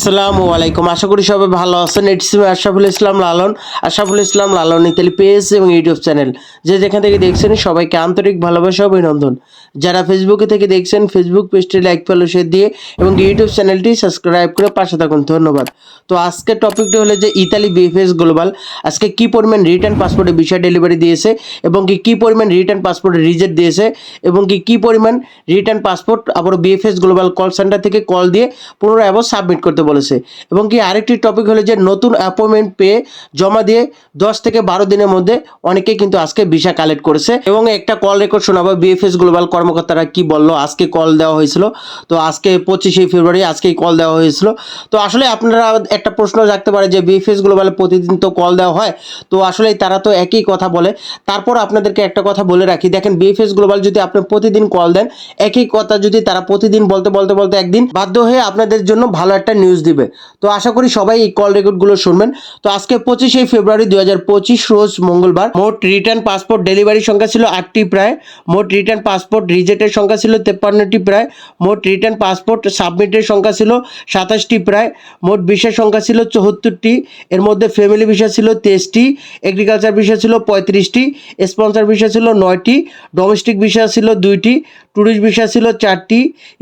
আসসালামু আলাইকুম। আশা করি সবাই ভালো আছেন। It's me Ashraful Islam Lalon. Ashraful Islam Lalon Italy page এবং ইউটিউব চ্যানেল। যে যেখান থেকে দেখছেন সবাইকে আন্তরিক ভালোবাসা অভিনন্দন। যারা ফেসবুকে থেকে দেখছেন ফেসবুক পেজটি লাইক ফলো শেয়ার দিয়ে এবং ইউটিউব চ্যানেলটি সাবস্ক্রাইব করে পাশে থাকুন। ধন্যবাদ। তো আজকের টপিকটি হলো যে ইতালি বিএফএস গ্লোবাল আজকে কি পরিমাণ রিটার্ন পাসপোর্টে বিষয় ডেলিভারি দিয়েছে এবং কি কি পরিমাণ রিটার্ন পাসপোর্টে রিজেক্ট দিয়েছে এবং কি কি পরিমাণ রিটার্ন পাসপোর্ট আবার বিএফএস গ্লোবাল কল সেন্টার থেকে কল দিয়ে পুনরায় আবার সাবমিট করতে বলেছে। এবং কি আরেকটি টপিক হলো যে নতুন অ্যাপয়েন্টমেন্ট পেয়ে জমা দিয়ে দশ থেকে বারো দিনের মধ্যে অনেকে কিন্তু আজকে ভিসা কালেক্ট করেছে। এবং একটা কল রেকর্ড শোনাবো বিএফএস গ্লোবাল কর্মকর্তারা কি বলল? আজকে কল দেওয়া হয়েছিল। তো আজকে পঁচিশে ফেব্রুয়ারি আজকেই কল দেওয়া হয়েছিল। তো আসলে আপনারা একটা প্রশ্ন রাখতে পারে যে বিএফএস গ্লোবালে প্রতিদিন তো কল দেওয়া হয়। তো আসলে তারা তো একই কথা বলে। তারপর আপনাদেরকে একটা কথা বলে রাখি। দেখেন বিএফএস গ্লোবাল যদি আপনি প্রতিদিন কল দেন, একই কথা যদি তারা প্রতিদিন বলতে বলতে বলতে একদিন, বাধ্য হয়ে আপনাদের জন্য ভালো একটা নিউজ দিবে। তো আশা করি সবাই এই কল রেকর্ডগুলো শুনবেন। তো আজকে পঁচিশে ফেব্রুয়ারি দুই হাজার পঁচিশ রোজ মঙ্গলবার। মোট রিটার্ন পাসপোর্ট ডেলিভারি সংখ্যা ছিল আটটি প্রায়। মোট রিটার্ন পাসপোর্ট রিজেক্টের সংখ্যা ছিল তেপ্পান্নটি প্রায়। মোট রিটার্ন পাসপোর্ট সাবমিটের সংখ্যা ছিল সাতাশটি প্রায়। মোট ভিসার সংখ্যা ছিল চৌহত্তরটি। এর মধ্যে ফ্যামিলি বিষয় ছিল তেইশটি। এগ্রিকালচার বিষয় ছিল পঁয়ত্রিশটি। স্পন্সর ভিসা ছিল নয়টি। ডোমেস্টিক বিষয় ছিল দুইটি। ট্যুরিস্ট ভিসা ছিল চারটি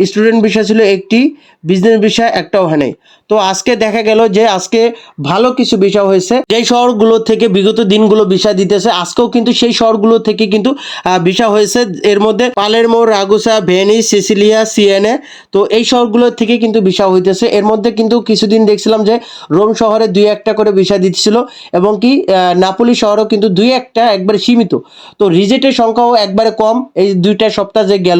স্টুডেন্ট ভিসা ছিল একটি বিজনেস ভিসা একটাও হয় নাই। তো আজকে দেখা গেল যে আজকে ভালো কিছু বিষয় হয়েছে। যেই শহরগুলো থেকে বিগত দিনগুলো ভিসা দিতেছে, আজকেও কিন্তু সেই শহরগুলো থেকে কিন্তু ভিসা হয়েছে। এর মধ্যে পালেরমো রাগুসা ভেনিস সিসিলিয়া, সিএনএ, তো এই শহরগুলো থেকে কিন্তু ভিসা হইতেছে। এর মধ্যে কিন্তু কিছুদিন দেখছিলাম যে রোম শহরে দুই একটা করে ভিসা দিচ্ছিল এবং কি নাপোলি শহরও কিন্তু দুই একটা একবারে সীমিত। তো রিজেক্টের সংখ্যাও একবারে কম। এই দুইটা সপ্তাহ যে গেল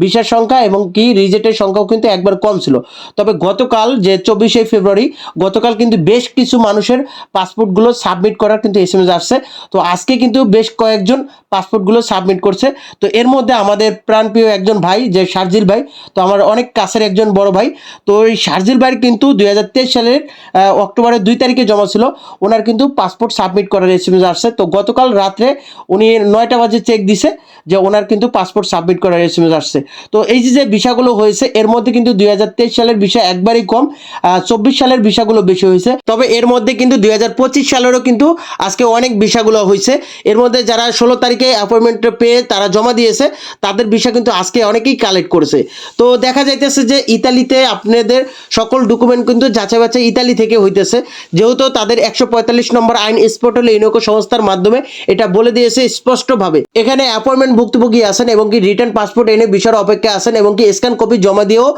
ভিসার সংখ্যা এবং কি রিজেক্টের সংখ্যাও কিন্তু একবার কম ছিল। তবে গতকাল যে চব্বিশে ফেব্রুয়ারি, গতকাল কিন্তু বেশ কিছু মানুষের পাসপোর্টগুলো সাবমিট করার কিন্তু এস এম এস আসছে। তো আজকে কিন্তু বেশ কয়েকজন পাসপোর্টগুলো সাবমিট করছে। তো এর মধ্যে আমাদের প্রাণপ্রিয় একজন ভাই, যে শারজিল ভাই, তো আমার অনেক কাছের একজন বড় ভাই। তো এই শারজিল ভাইয়ের কিন্তু দুই হাজার তেইশ সালের অক্টোবরের দুই তারিখে জমা ছিল। ওনার কিন্তু পাসপোর্ট সাবমিট করার এস এম এস আসছে। তো গতকাল রাত্রে উনি নয়টা বাজে চেক দিছে যে ওনার কিন্তু পাসপোর্ট সাবমিট করার এস এম এস আসছে। তো এই যে যে বিষয়গুলো হয়েছে, এর মধ্যে কিন্তু দুই সালের বিষয় একবারই কম চব্বিশ সালের বিষয়গুলো বেশি হয়েছে। তবে এর মধ্যে কিন্তু দুই সালেরও কিন্তু আজকে অনেক বিষয়গুলো হয়েছে। এর মধ্যে যারা ষোলো তারিখে অ্যাপয়েন্টমেন্ট পেয়ে তারা জমা দিয়েছে, তাদের বিষয় কিন্তু আজকে অনেকেই কালেক্ট করেছে। তো দেখা যাইতেছে যে, ইতালিতে আপনাদের সকল ডকুমেন্ট কিন্তু যাচাই বাছাই ইতালি থেকে হইতেছে। যেহেতু তাদের একশো পঁয়তাল্লিশ নম্বর আইন স্পট হলে ইউনেকো সংস্থার মাধ্যমে, এটা বলে দিয়েছে স্পষ্টভাবে। এখানে অ্যাপয়েন্টমেন্ট ভুক্তভোগী আছেন এবং কি রিটার্ন পাসপোর্ট এনে বিশার অপেক্ষা আছেন এবং কি স্ক্যান কপি জমা দিয়েও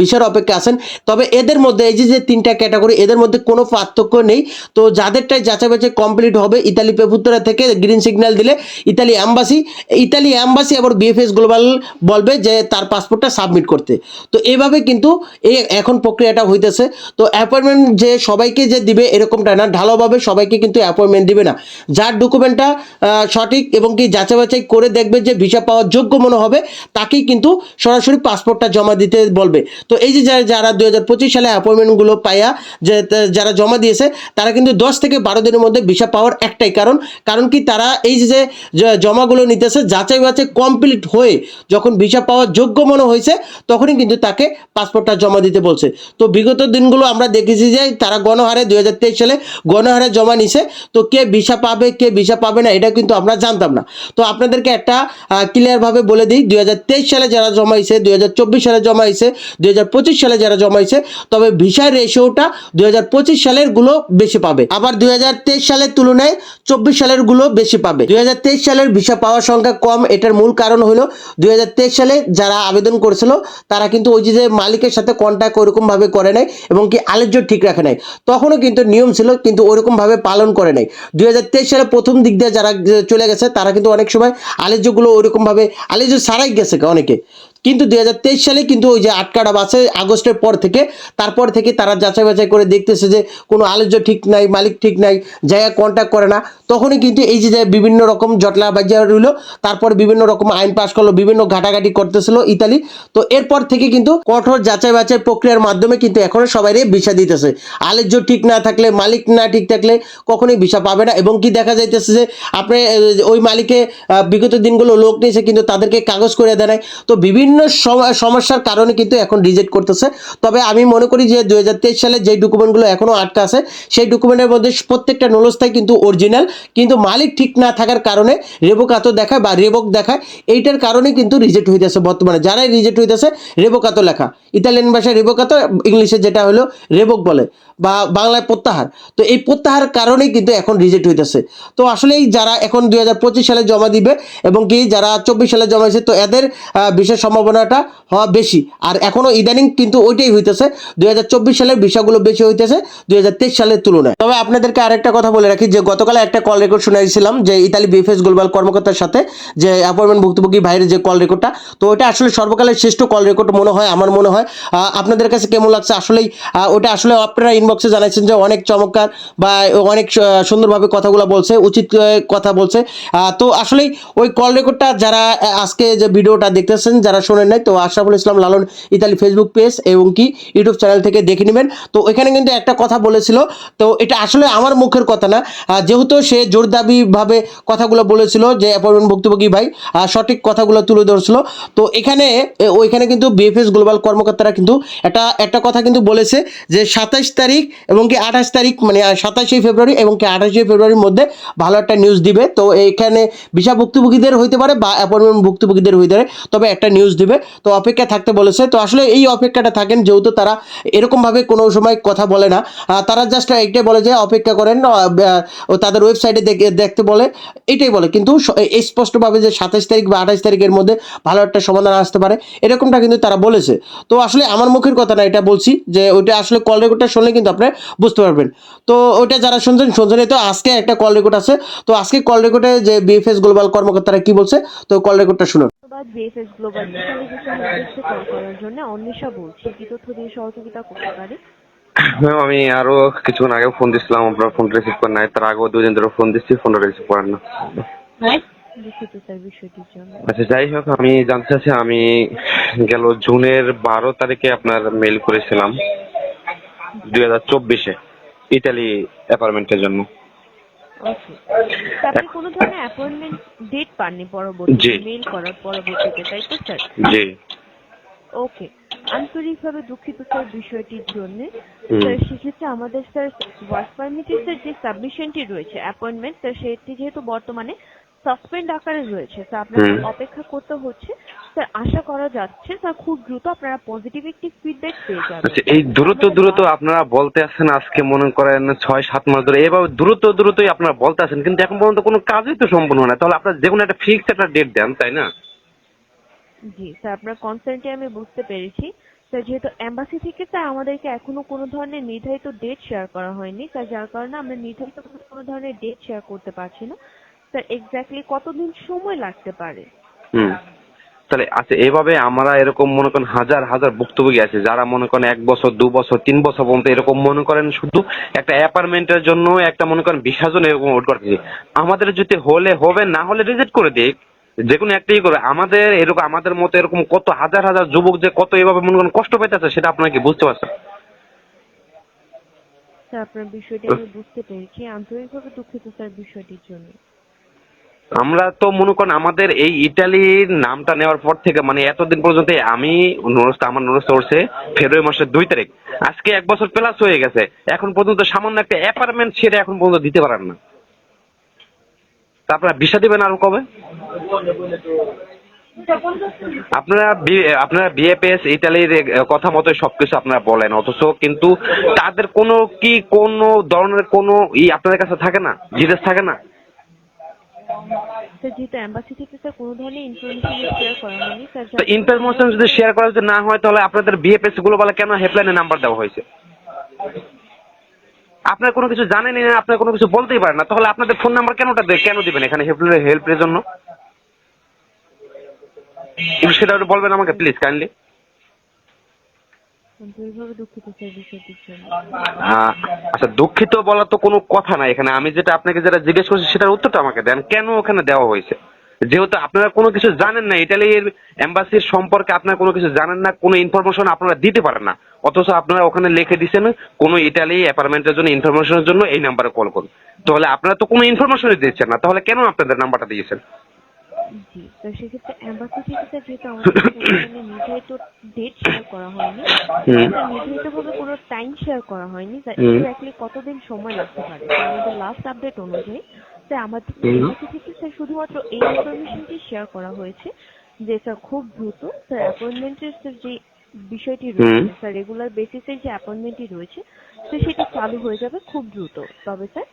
বিশার অপেক্ষা আছেন। তবে এদের মধ্যে এই যে তিনটা ক্যাটাগরি এদের মধ্যে কোনো পার্থক্য নেই। তো যাদেরটাই যাচাই বাছাই কমপ্লিট হবে, ইতালি পেপুত্রা থেকে গ্রিন সিগন্যাল দিলে ইতালি অ্যাম্বাসি ইতালি অ্যাম্বাসি আবার বিএফএস গ্লোবাল বলবে যে তার পাসপোর্টটা সাবমিট করতে। তো এইভাবে কিন্তু এই এখন প্রক্রিয়াটা হইতেছে। তো অ্যাপয়েন্টমেন্ট যে সবাইকে যে দিবে এরকমটা না, ঢালাওভাবে সবাইকে কিন্তু অ্যাপয়েন্টমেন্ট দিবে না। যার ডকুমেন্টটা সঠিক এবং কি যাচাই বাছাই করে দেখবে যে ভিসা পাওয়ার যোগ্য মনে হবে তাকেই কিন্তু সরাসরি পাসপোর্টটা জমা দিতে বলবে। তো এই যে যারা- দু হাজার পঁচিশ সালে অ্যাপয়েন্টমেন্টগুলো পাইয়া যে যারা জমা দিয়েছে, তারা কিন্তু দশ থেকে বারো দিনের মধ্যে ভিসা পাওয়ার একটাই কারণ। কারণ কি তারা এই যে যে জমাগুলো নিতেছে, যাচাই বাছাই কমপ্লিট হয়ে যখন ভিসা পাওয়ার যোগ্য মনে হয়েছে, তখনই কিন্তু তাকে পাসপোর্টটা জমা দিতে বলছে। তো বিগত দিনগুলো আমরা দেখেছি যে তারা গণহারে দু হাজার তেইশ সালে গণহারে জমা নিছে। তো কে ভিসা পাবে, কে ভিসা পাবে না, এটা কিন্তু আমরা জানতাম না। তো আপনাদেরকে একটা ক্লিয়ারভাবে বলে দিই দু হাজার তেইশ সালে যারা জমাইছে, দুই হাজার চব্বিশ সালে জমাইছে, দুই হাজার পঁচিশ সালে যারা জমাইছে, তবে ভিসার রেশিওটা দুই হাজার পঁচিশ সালেরগুলো বেশি পাবে। আবার দুই হাজার তেইশ সালের তুলনায় চব্বিশ সালেরগুলো বেশি পাবে। দুই হাজার তেইশ সালের ভিসা পাওয়ার সংখ্যা কম, এটার মূল কারণ হলো দুই হাজার তেইশ সালে যারা আবেদন করেছিল, তারা কিন্তু ওই যে মালিকের সাথে কন্ট্যাক্ট ওরকম ভাবে করে নাই এবং কি আলেজ্য ঠিক রাখে নাই। তখনও কিন্তু নিয়ম ছিল, কিন্তু ওরকম ভাবে পালন করে নাই। দুই হাজার তেইশ সালে প্রথম দিক দিয়ে যারা চলে গেছে, তারা কিন্তু অনেক সময় আলেজ্যগুলো ওইরকম ভাবে আলেজ্য ছাড়াই গেছে। অনেকে। কিন্তু দুই হাজার তেইশ সালে কিন্তু ওই যে আটকাটা বাসে আগস্টের পর থেকে। তারপর থেকে তারা যাচাই বাছাই করে দেখতেছে যে কোনো আলোচ্য ঠিক নাই, মালিক ঠিক নাই জায়গা কন্ট্যাক্ট করে না। তখনই কিন্তু এই যে বিভিন্ন রকম জটলা বাজিয়া রইল, তারপর বিভিন্ন রকম আইন পাশ করল, বিভিন্ন ঘাটাঘাটি করতেছিল ইতালি। তো এরপর থেকে কিন্তু কঠোর যাচাই বাছাই প্রক্রিয়ার মাধ্যমে কিন্তু এখনও সবাই ভিসা দিতেছে। আলোচ্য ঠিক না থাকলে, মালিক না ঠিক থাকলে কখনোই ভিসা পাবে না। এবং কি দেখা যাইতেছে যে আপনি ওই মালিকে বিগত দিনগুলো লোক নিয়েছে, কিন্তু তাদেরকে কাগজ করে দেয়। তো বিভিন্ন বিভিন্ন সমস্যার কারণে কিন্তু এখন রিজেক্ট করতেছে। তবে আমি মনে করি যে দুই সালে যে ডকুমেন্টগুলো এখনও আটকা আছে, সেই ডকুমেন্টের মধ্যে প্রত্যেকটা নলস্থায় কিন্তু অরিজিনাল কিন্তু মালিক ঠিক না থাকার কারণে রেবোকাতো দেখায় বা রেবক দেখায়, এইটার কারণে কিন্তু রিজেক্ট হইতেছে বর্তমানে। যারাই রিজেক্ট হইতেছে রেবোকাতো লেখা। ইতালিয়ান ভাষায় রেবোকাতো ইংলিশে যেটা হলো রেবক বলে, বা বাংলায় প্রত্যাহার। তো এই প্রত্যাহার কারণেই কিন্তু এখন রিজেক্ট হইতেছে। তো আসলেই যারা এখন দুই হাজার পঁচিশ সালে জমা দিবে, এবং কি যারা চব্বিশ সালে জমা দিয়েছে, তো এদের বিশেষ সম্ভাবনাটা হওয়া বেশি। আর এখনও ইদানিং কিন্তু ওইটাই হইতেছে, দুই সালের বিষয়গুলো বেশি হইতেছে, দুই সালের তুলনায়। তবে আপনাদেরকে আরেকটা কথা বলে রাখি যে, গতকাল একটা কল রেকর্ড শুনাইছিলাম যে, ইতালি বিএফএস গ্লোবাল কর্মকর্তার সাথে যে অ্যাপয়েন্টমেন্ট ভুক্তভোগী ভাইয়ের যে কল রেকর্ডটা তো ওটা আসলে সর্বকালের শ্রেষ্ঠ কল রেকর্ড মনে হয়, আমার মনে হয়। আপনাদের কাছে কেমন লাগছে? আসলেই ওটা আসলে আপনারা ইনবক্সে জানাইছেন যে, অনেক চমৎকার বা অনেক সুন্দরভাবে কথাগুলো বলছে, উচিত কথা বলছে। তো আসলেই ওই কল রেকর্ডটা যারা আজকে যে ভিডিওটা দেখতেছেন, যারা শোনেন নাই, তো Ashraful Islam Lalon Italy Facebook page এবং কি ইউটিউব চ্যানেল থেকে দেখে নেবেন। তো এখানে কিন্তু একটা কথা বলেছিল, তো এটা আসলে আমার মুখের কথা না। যেহেতু সে জোরদাবিভাবে কথাগুলো বলেছিল যে অ্যাপয়েন্টমেন্ট ভুক্তভোগী ভাই সঠিক কথাগুলো তুলে ধরছিল। তো এখানে ওইখানে কিন্তু বিএফএস গ্লোবাল কর্মকর্তারা কিন্তু একটা একটা কথা কিন্তু বলেছে যে সাতাইশ তারিখ এবং কি আঠাশ তারিখ মানে সাতাশে ফেব্রুয়ারি এবং কি আঠাশে ফেব্রুয়ারির মধ্যে ভালো একটা নিউজ দিবে। তো এখানে ভিসা ভুক্তভোগীদের হইতে পারে বা অ্যাপয়েন্টমেন্ট ভুক্তভোগীদের হইতে পারে। তবে একটা নিউজ দিবে। তো অপেক্ষা থাকতে বলেছে। তো আসলে এই অপেক্ষাটা থাকেন যেহেতু তারা এরকমভাবে কোনো সময় কথা বলে না। তারা জাস্ট এইটাই বলে যে অপেক্ষা করেন তাদের ওয়েবসাইটে দেখতে বলে। এটাই বলে। কিন্তু স্পষ্টভাবে যে সাতাশ তারিখ বা আঠাশ তারিখের মধ্যে ভালো একটা সমাধান আসতে পারে, এরকমটা কিন্তু তারা বলেছে। তো আসলে আমার মুখের কথা না এটা বলছি যে ওইটা আসলে কল রেকর্ডটা শুনলে কিন্তু আপনি বুঝতে পারবেন। তো ওইটা যারা শুনছেন শুনছেন তো। আজকে একটা কল রেকর্ড আছে। তো আজকে কল রেকর্ডে যে বিএফএস গ্লোবাল কর্মকর্তারা কি বলছে, তো কল রেকর্ডটা শুনুন। ধন্যবাদ বিএফএস গ্লোবাল ডিজিটালাইজেশন উদ্দেশ্যে কল করার জন্য অন্বেষা বলছি। কি তথ্য দিয়ে সহযোগিতা করতে পারি? ম্যাম আমি আরও কিছুক্ষণ আগে ফোন দিছিলাম আপনার ফোন রিসিভ করেন নাই তার আগেও দুদিন ধরে ফোন দিচ্ছি ফোনটা রিসিভ করেন না। জন্য। আচ্ছা যাই হোক আমি জানতে চাচ্ছি আমি গেল জুনের বারো তারিখে আপনার মেল করেছিলাম দুই হাজার চব্বিশে ইটালি অ্যাপার্টমেন্টের জন্য। ওকে আপনি কোনো ধরনের অ্যাপয়েন্টমেন্ট ডেট পাননি পরবর্তী জি। মেল করার পরবর্তীতে তাই তো স্যার জি। ওকে আন্তরিকভাবে দুঃখিত স্যার বিষয়টির জন্য। হুম। স্যার সেক্ষেত্রে আমাদের স্যার ওয়ার্ক পারমিটের স্যার যে সাবমিশনটি রয়েছে অ্যাপয়েন্টমেন্ট স্যার সেটি যেহেতু বর্তমানে সাসপেন্ড আকারে রয়েছে স্যার আপনাকে হুম। অপেক্ষা করতে হচ্ছে। স্যার আশা করা যাচ্ছে স্যার খুব দ্রুত আপনারা পজিটিভ একটি ফিডব্যাক পেয়ে যাবেন। আচ্ছা এই দ্রুত দ্রুত আপনারা বলতে আছেন আজকে মনে করেন ছয় সাত মাস ধরে। এভাবে দ্রুত দ্রুতই আপনারা বলতে আছেন কিন্তু এখন পর্যন্ত কোনো কাজই তো সম্পূর্ণ না। তাহলে আপনারা যে কোনো একটা ফিক্সড একটা ডেট দেন তাই না? জি স্যার আপনার কনসার্নটি আমি বুঝতে পেরেছি। স্যার যেহেতু এম্বাসি থেকে স্যার আমাদেরকে এখনও কোনো ধরনের নির্ধারিত ডেট শেয়ার করা হয়নি। স্যার যার কারণে আমরা নির্ধারিত কোনো- কোনো ধরনের ডেট শেয়ার করতে পারছি না। স্যার এক্স্যাক্টলি কতদিন সময় লাগতে পারে? হুম। তাহলে আচ্ছা এভাবে আমরা এরকম মনে করেন হাজার হাজার ভুক্তভোগী আছে যারা মনে করেন এক বছর, দু বছর, তিন বছর পর্যন্ত এরকম মনে করেন শুধু একটা অ্যাপার্টমেন্টের জন্য একটা মনে করেন বিশ জন এরকম ওয়েট করতেছি। আমাদের যদি হলে হবে, না হলে রিজেক্ট করে দিক। যে কোনো একটাই করে আমাদের এরকম, আমাদের মতো এরকম কত হাজার হাজার যুবক যে কত এভাবে মনে করেন কষ্ট পেতেছে, সেটা আপনাকে বুঝতে পারছেন? আপনার বিষয়টি আমি বুঝতে পেরেছি। আন্তরিকভাবে দুঃখিত, স্যার, বিষয়টির জন্য। আমরা তো মনে করেন আমাদের এই ইটালির নামটা নেওয়ার পর থেকে মানে এতদিন পর্যন্ত আমি নুরস্ত, আমার নুরস্ত উঠছে ফেব্রুয়ারি মাসের দুই তারিখ। আজকে এক বছর প্লাস হয়ে গেছে। এখন পর্যন্ত সামান্য একটা অ্যাপার্টমেন্ট ছেড়ে এখন পর্যন্ত দিতে পারেন না। তা আপনারা বিষা দিবেন আরও কবে? আপনারা আপনারা বিএপিএস ইটালির কথা মতো সবকিছু আপনারা বলেন। অথচ কিন্তু তাদের কোনো কি কোনো ধরনের কোনো ই আপনাদের কাছে থাকে না? জিনিস থাকে না? স্যার, যেহেতু এম্বাসি থেকে স্যার কোনো ধরনের ইনফরমেশন শেয়ার করা হয়নি স্যার ইনফরমেশন যদি শেয়ার করা যদি না হয়, তাহলে আপনাদের বিএপিএস গ্লোবালে কেন হেল্পলাইনে নাম্বার দেওয়া হয়েছে? আপনার কোনো কিছু জানেনই না, আপনার কোনো কিছু বলতেই পারেন না। তাহলে আপনাদের ফোন নাম্বার কেনটা কেন দিবেন এখানে হেল্প হেল্পের জন্য? সেটা বলবেন আমাকে প্লিজ কাইন্ডলি আন্তরিকভাবে দুঃখিত স্যার বিষয়টির জন্য আচ্ছা দুঃখিত বলার তো কোনো কথা নাই এখানে। আমি যেটা আপনাকে যেটা জিজ্ঞেস করছি, সেটার উত্তরটা আমাকে দেন। কেন ওখানে দেওয়া হয়েছে? যেহেতু আপনারা কোনো কিছু জানেন না ইটালির এম্বাসির সম্পর্কে আপনারা কোনো কিছু জানেন না, কোনো ইনফরমেশন আপনারা দিতে পারেন না। অথচ আপনারা ওখানে লিখে দিচ্ছেন কোনো ইটালি অ্যাপার্টমেন্টের জন্য ইনফরমেশনের জন্য এই নাম্বারে কল করুন। তাহলে আপনারা তো কোনো ইনফরমেশনই দিচ্ছেন না। তাহলে কেন আপনাদের নাম্বারটা দিয়েছেন? জি তো সেক্ষেত্রে এম্বাসি থেকে যেহেতু আমাদের কোনো নির্ধারিত ডেট শেয়ার করা হয়নি নির্ধারিতভাবে কোনো টাইম শেয়ার করা হয়নি। এক্স্যাক্টলি কতদিন সময় লাগতে পারে তো আমাদের লাস্ট আপডেট অনুযায়ী স্যার আমাদের। এম্বাসি থেকে স্যার শুধুমাত্র এই ইনফরমেশনটি শেয়ার করা হয়েছে যে স্যার খুব দ্রুত স্যার অ্যাপয়েন্টমেন্টের স্যার যে বিষয়টি রয়েছে। স্যার রেগুলার বেসিসের যে অ্যাপয়েন্টমেন্টটি রয়েছে স্যার সেটা চালু হয়ে যাবে খুব দ্রুত তবে স্যার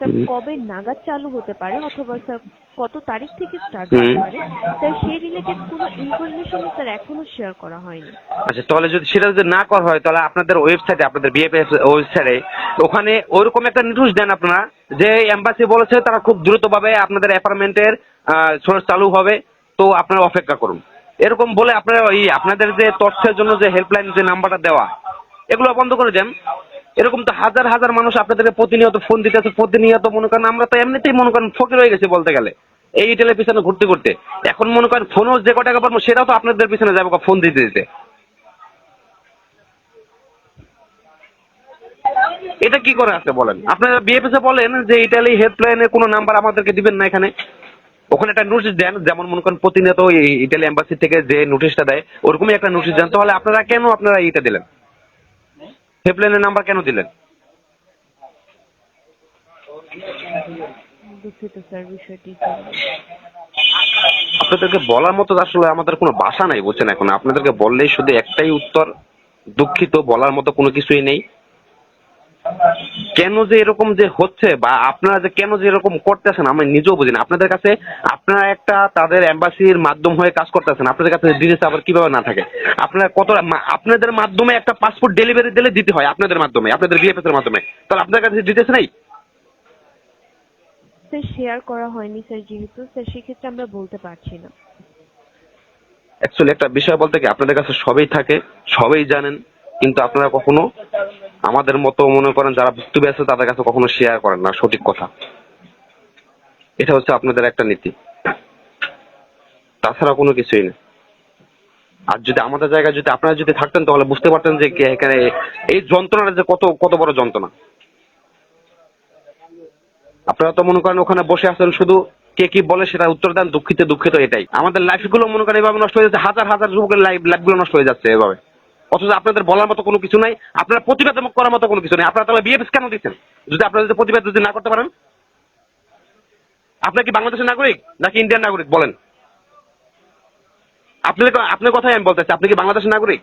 স্যার কবে নাগাদ চালু হতে পারে অথবা স্যার কত তারিখ থেকে স্টার্ট হতে পারে? স্যার সেই রিলেটেড কোনো ইনফরমেশন স্যার এখনও শেয়ার করা হয়নি। আচ্ছা তাহলে যদি সেটা যদি না করা হয় তাহলে আপনাদের ওয়েবসাইটে আপনাদের বিএফএস ওয়েবসাইটে ওখানে ওইরকম একটা নিউজ দেন আপনারা যে এম্বাসি বলেছে তারা খুব দ্রুতভাবে আপনাদের অ্যাপার্টমেন্টের সোর্স চালু হবে তো আপনারা অপেক্ষা করুন। এরকম বলে আপনারা ওই আপনাদের যে তথ্যের জন্য যে হেল্পলাইন যে নাম্বারটা দেওয়া এগুলো বন্ধ করে দেন। এরকম তো হাজার হাজার মানুষ আপনাদেরকে প্রতিনিয়ত ফোন দিতেছে, প্রতিনিয়ত মনে করেন আমরা তো এমনিতেই মনে করেন ফকির হয়ে গেছি বলতে গেলে, এই টেলের পিছনে ঘুরতে ঘুরতে। এখন মনে করেন ফোনও যে কয় টাকা পারব সেটাও তো আপনাদের পিছনে যাব ফোন দিতে দিতে। এটা কি করে আছে বলেন? আপনারা বিএফএস বলেন যে ইটালি হেল্পলাইনের কোনো নাম্বার আমাদেরকে দিবেন না এখানে। ওখানে একটা নোটিশ দেন, যেমন মনে করেন প্রতিনিয়ত ইটালি এম্বাসি থেকে যে নোটিশটা দেয়, ওরকমই একটা নোটিশ দেন। তাহলে আপনারা কেন আপনারা এইটা দিলেন? হেল্পলাইনের নাম্বার কেন দিলেন? দুঃখিত স্যার বিষয়টির আপনাদেরকে বলার মতো আসলে আমাদের কোনো বাসা নাই বলছেন এখন। আপনাদেরকে বললেই শুধু একটাই উত্তর দুঃখিত বলার মতো কোনো কিছুই নেই। কেন যে এরকম যে হচ্ছে বা আপনারা যে কেন যে এরকম করতেছেন আমি নিজেও বুঝি না আপনাদের কাছে আপনারা একটা তাদের এম্বাসির মাধ্যম হয়ে কাজ করতেছেন আপনাদের কাছে ডিটেলস আবার কীভাবে না থাকে? আপনারা কত আপনাদের মাধ্যমে একটা পাসপোর্ট ডেলিভারি দিলে দিতে হয় আপনাদের মাধ্যমে আপনাদের বিএফএস এর মাধ্যমে। তাহলে আপনাদের কাছে ডিটেলস নেই? স্যার শেয়ার করা হয়নি স্যার যেহেতু স্যার সেক্ষেত্রে আমরা বলতে পারছি না। অ্যাকচুয়ালি একটা বিষয় বলতে কি আপনাদের কাছে সবই থাকে সবই জানেন কিন্তু আপনারা কখনো আমাদের মতো মনে করেন যারা ভুক্তভোগী আছে তাদের কাছে কখনো শেয়ার করেন না, সঠিক কথা। এটা হচ্ছে আপনাদের একটা নীতি। তাছাড়া কোনো কিছুই না। আর যদি আমাদের জায়গায় যদি আপনারা যদি থাকতেন তাহলে বুঝতে পারতেন যে এখানে এই যন্ত্রণাটা যে কত কত বড় যন্ত্রণা। আপনারা তো মনে করেন ওখানে বসে আছেন শুধু কে কি বলে সেটা উত্তর দেন, দুঃখিত দুঃখিত এটাই। আমাদের লাইফগুলো মনে করেন এভাবে নষ্ট হয়ে যাচ্ছে, হাজার হাজার যুবকের লাইফ লাইফগুলো নষ্ট হয়ে যাচ্ছে এভাবে। অথচ আপনাদের বলার মতো কোনো কিছু নাই। আপনারা প্রতিবাদ করার মতো কোনো কিছু নেই। আপনারা তাহলে বিএফএস কেন দিচ্ছেন? যদি আপনারা যদি প্রতিবাদ যদি না করতে পারেন? আপনার কি বাংলাদেশের নাগরিক নাকি ইন্ডিয়ান নাগরিক? বলেন। আপনি আপনার কথাই আমি বলতে চাই। আপনি কি বাংলাদেশের নাগরিক?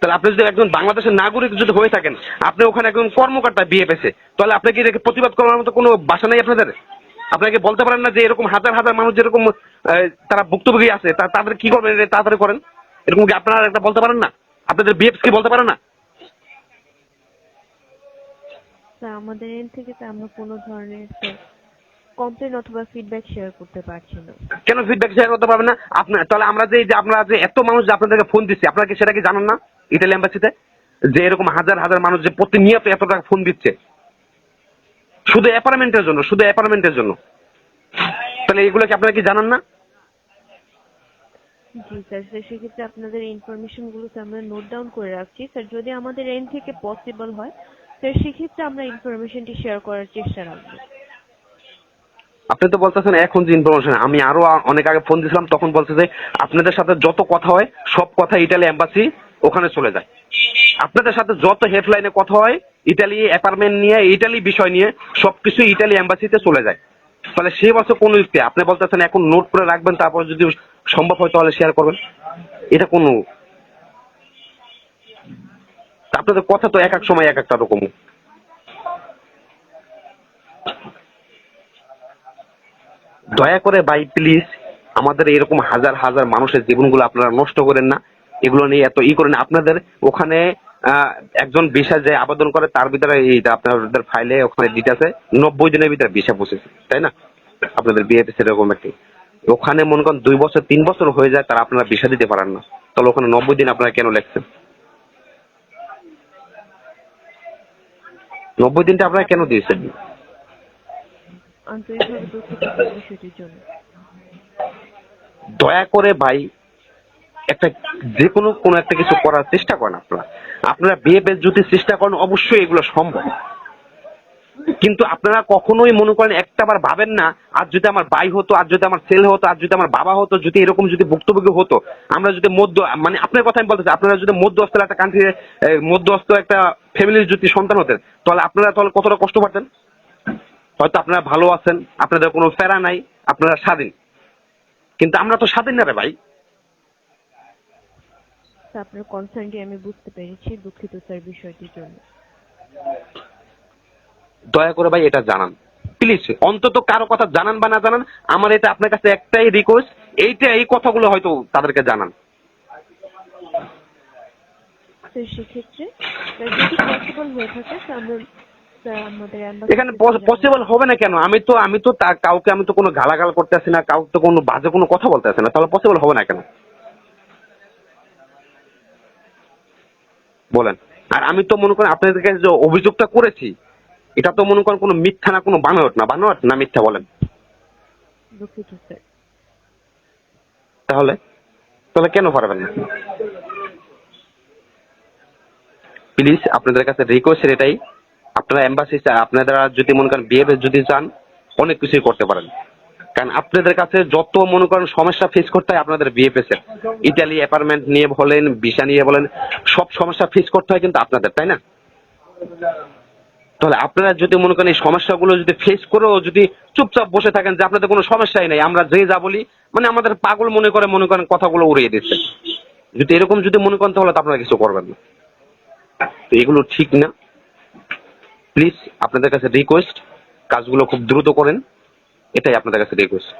তাহলে আপনি যদি একজন বাংলাদেশের নাগরিক যদি হয়ে থাকেন আপনি ওখানে একজন কর্মকর্তা বিএফএস এ তাহলে আপনি কি প্রতিবাদ করার মতো কোনো বাসা নেই আপনাদের? আপনাকে বলতে পারেন না যে এরকম হাজার হাজার মানুষ যেরকম তারা ভুক্তভোগী আছে তাদের কি করবেন? তাড়াতাড়ি করেন। এরকম কি আপনারা একটা বলতে পারেন না? আপনাদের বিএফএস কি বলতে পারেন না? স্যার আমাদের এন্ড থেকে তো আমরা কোনো ধরনের কমপ্লেন অথবা ফিডব্যাক শেয়ার করতে পারছি না। কেন ফিডব্যাক শেয়ার করতে পারবেন না? আপনার তাহলে আমরা যে যে আমরা যে এত মানুষ যে আপনাদেরকে ফোন দিচ্ছি আপনারা কি সেটা কি জানেন না? ইটালি এম্বাসিতে যে এরকম হাজার হাজার মানুষ যে প্রতিনিয়ত এত টাকা ফোন দিচ্ছে। শুধু অ্যাপার্টমেন্টের জন্য শুধু অ্যাপার্টমেন্টের জন্য। তাহলে এগুলো কি আপনারা কি জানেন না? জি স্যার স্যার, সেক্ষেত্রে আপনাদের ইনফরমেশনগুলো স্যার আমরা নোট ডাউন করে রাখছি। স্যার, যদি আমাদের এন্ড থেকে পসিবল হয়, স্যার, সেক্ষেত্রে আমরা ইনফরমেশনটি শেয়ার করার চেষ্টা রাখব। আপনি তো বলতেছেন, এখন যে ইনফরমেশন আমি আরও অনেক আগে ফোন দিয়েছিলাম, তখন বলছে যে আপনাদের সাথে যত কথা হয়, সব কথা ইটালি এম্বাসি ওখানে চলে যায়। আপনাদের সাথে যত হেডলাইনে কথা হয় ইটালি অ্যাপার্টমেন্ট নিয়ে ইটালি বিষয় নিয়ে, সবকিছু ইটালি এম্বাসিতে চলে যায়। তাহলে সে বছর কোন যুক্তি আপনি বলতেছেন এখন নোট করে রাখবেন, তারপর যদি সম্ভব হয় তাহলে শেয়ার করবেন। এটা কোন আপনাদের কথা তো এক এক সময় এক একটা রকম। দয়া করে ভাই প্লিজ আমাদের এরকম হাজার হাজার মানুষের জীবনগুলো আপনারা নষ্ট করেন না। এগুলো নিয়ে এত ই করেন। আপনাদের ওখানে একজন ভিসা যে আবেদন করে তার ভিতরে এইটা আপনাদের ফাইলে ওখানে ডিটেলসে নব্বই দিনের ভিতরে ভিসা বসেছে তাই না? আপনাদের বিএফএস এরকম একটি। ওখানে মনে করেন দুই বছর তিন বছর হয়ে যায় তারা আপনারা ভিসা দিতে পারেন না। তাহলে ওখানে নব্বই দিন আপনারা কেন লেখছেন? নব্বই দিনটা আপনারা কেন দিয়েছেন? দয়া করে ভাই একটা যে কোনো কোনো একটা কিছু করার চেষ্টা করেন আপনারা। আপনারা বেশ যদি চেষ্টা করেন, অবশ্যই এগুলো সম্ভব। কিন্তু আপনারা কখনোই মনে করেন একটা বার ভাবেন না আর যদি আমার ভাই হতো আর যদি আমার ছেলে হতো আর যদি আমার বাবা হতো, যদি এরকম যদি ভুক্তভোগী হতো, আমরা যদি মধ্য মানে আপনার কথা আমি বলতেছি, আপনারা যদি মধ্য অস্তরের একটা কান্ট্রি মধ্যস্থ একটা ফ্যামিলির যদি সন্তান হতেন, তাহলে আপনারা তাহলে কতটা কষ্ট পাতেন হয়তো আপনারা ভালো আছেন, আপনাদের কোনো ফেরা নাই, আপনারা স্বাধীন। কিন্তু আমরা তো স্বাধীন না রে ভাই। আপনার কনসার্নটি আমি বুঝতে পেরেছি দুঃখিত স্যার বিষয়টির জন্য। দয়া করে ভাই এটা জানান। প্লিজ অন্তত কারও কথা জানান বা না জানান আমার এটা আপনার কাছে একটাই রিকোয়েস্ট এইটা এই কথাগুলো হয়তো তাদেরকে জানান। সেক্ষেত্রে যদি পসিবল হয়ে থাকে আমরা স্যার আমাদের embassy এখানে পসিবল হবে না কেন? আমি তো আমি তো কাউকে আমি তো কোনো গালাগাল করতে আসি না কাউকে তো কোনো বাজে কোনো কথা বলতে আসি না তাহলে পসিবল হবে না কেন? বলেন। আর আমি তো মনে করেন আপনাদের কাছে যে অভিযোগটা করেছি এটা তো মনে করেন কোনো মিথ্যা না কোনো বানোয়াট না। বানোয়াট না মিথ্যা বলেন? তাহলে? তাহলে কেন পারবেন না? প্লিজ আপনাদের কাছে রিকোয়েস্ট এটাই। আপনারা এম্বাসি আপনারা যদি মনে করেন বিয়ে যদি চান অনেক কিছুই করতে পারেন। কারণ আপনাদের কাছে যত মনে করেন সমস্যা ফেস করতে হয় আপনাদের বিএফএস এর। ইটালি অ্যাপার্টমেন্ট নিয়ে বলেন ভিসা নিয়ে বলেন, সব সমস্যা ফেস করতে হয় কিন্তু আপনাদের, তাই না? তাহলে আপনারা যদি মনে করেন এই সমস্যাগুলো যদি ফেস করেও যদি চুপচাপ বসে থাকেন যে আপনাদের কোনো সমস্যাই নাই, আমরা যে যা বলি মানে আমাদের পাগল মনে করে, মনে করেন কথাগুলো উড়িয়ে দিচ্ছে। যদি এরকম যদি মনে করেন তাহলে তো আপনারা কিছু করবেন না। তো এগুলো ঠিক না। প্লিজ আপনাদের কাছে রিকোয়েস্ট কাজগুলো খুব দ্রুত করেন। এটাই আপনাদের কাছে রিকোয়েস্ট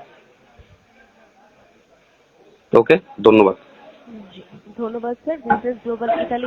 ওকে ধন্যবাদ ধন্যবাদ স্যার বিজনেস গ্লোবাল ইতালি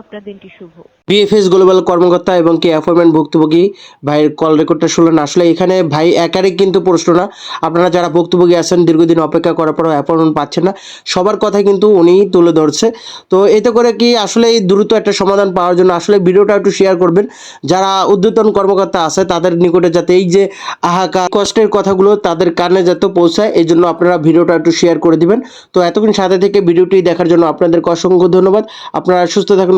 আপনার দিনটি শুভ। বিএফএস গ্লোবাল কর্মকর্তা এবং কি অ্যাপয়েন্টমেন্ট ভুক্তভোগী ভাইয়ের কল রেকর্ডটা শুনলেন। আসলে এখানে ভাই একারই কিন্তু প্রশ্ন না। আপনারা যারা ভুক্তভোগী আছেন, দীর্ঘদিন অপেক্ষা করার পরেও অ্যাপয়েন্টমেন্ট পাচ্ছেন না। সবার কথা কিন্তু উনি তুলে ধরছে। তো এতে করে কি আসলে এই দ্রুত একটা সমাধান পাওয়ার জন্য আসলে ভিডিওটা একটু শেয়ার করবেন। যারা উদ্যতন কর্মকর্তা আছে, তাদের নিকটে যাতে এই যে আহাকা কষ্টের কথাগুলো তাদের কানে যাতে পৌঁছায়, এই জন্য আপনারা ভিডিওটা একটু শেয়ার করে দিবেন। তো এতক্ষণ সাথে থেকে ভিডিওটি দেখার জন্য আপনাদেরকে অসংখ্য ধন্যবাদ। আপনারা সুস্থ থাকুন